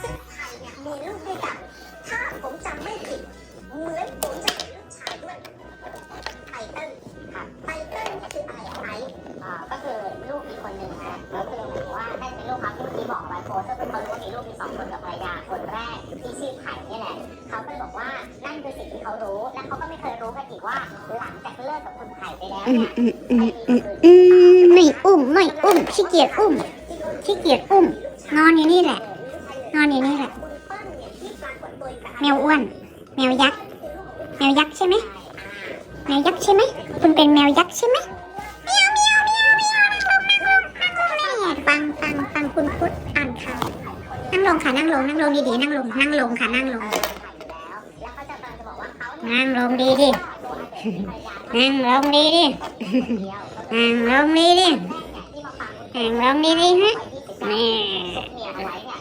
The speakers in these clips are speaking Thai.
ซึ่งไทยเนี่ยมีลูกด้วยกัน ถ้าผมจำไม่ผิด เหมือนผมจะเห็นลูกชายด้วยไตเติ้ลค่ะไตเติ้ลนี่คืออะไรอะไอซ์อ่าก็คือลูกอีกคนหนึ่งนะแล้วคือหมายถึงว่าให้เป็นลูกเขาที่เมื่อกี้บอกเอาไว้โพสต์ก็คือเขารู้ว่ามีลูกมีสองคนกับภรรยาคนแรกที่ชื่อไผ่เนี่ยแหละเขาก็เลยบอกว่านั่นคือสิ่งที่เขารู้และเขาก็ไม่เคยรู้กันอีกว่าหลังจากเลิกกับคุณไผ่ไปแล้วอืมเนี่ยอืมอืมอืมอืมไม่อุ้มไม่อุ้มขี้เกียจอุ้มขี้เกียจอุ้ม นอนอยู่นี่แหละน อนอยู่นี่แหละ แมวอ้วน แมวยักษ์ แมวยักษ์ใช่ไหมแมวยักษ์ใช่ไหม คุณเป็นแมวยักษ์ใช่ไหมเมียวเมียวเมียวเมียวนั่งลงนั่งลงนั่งลงแม่ฟังฟังฟังคุณพุทธอ่านข่าวนั่งลงค่ะนั่งลงนั่งลงดีๆนั่งลงนั่งลงค่ะนั่งลง นั่งลงดีดินั่งลงดีดินั่งลงดีดินั่งลงดีดิฮะแม่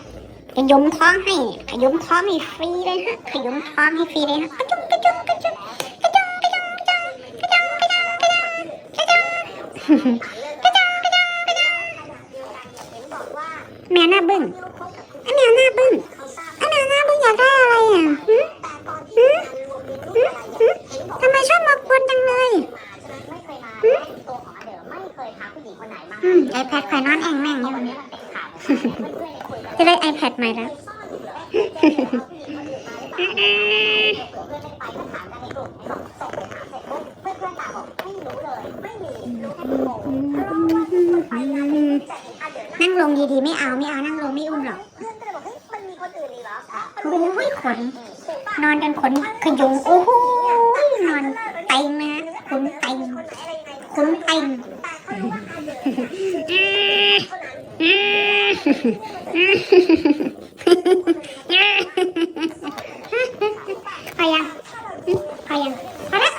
ขยมท้องให้ ขยมท้องให้ฟรีเลยฮะ ขยมท้องให้ฟรีเลยฮะกระจุกกระจุกกระจุกกระจุกกระจุกกระจุกกระจุกกระจุกกระจุกกระจุกกระจุกกระจุกกระจุกกระจุกแมวหน้าบึ้งไอ้แมวหน้าบึ้งไอ้แมวหน้าบึ้งอยากได้อะไรอะหึหึหึหึทำไมชอบมากวนจังเลยไม่เคยมาและตัวของอเดอร์ไม่เคยพาผู้หญิงคนไหนมาอืมไอแพดข่อยนอนแองแม่งอยู่ จะได้ iPad ใหม่แล้วนั่งลงดีๆไม่เอาไม่เอานั่งลงไม่อุ้มหรอกโอ้ยขน นอนกันขนขยุงโอ้โหนอนเต็มนะขนเต็มขนเต็ม พอยังพอยังพอแล้ว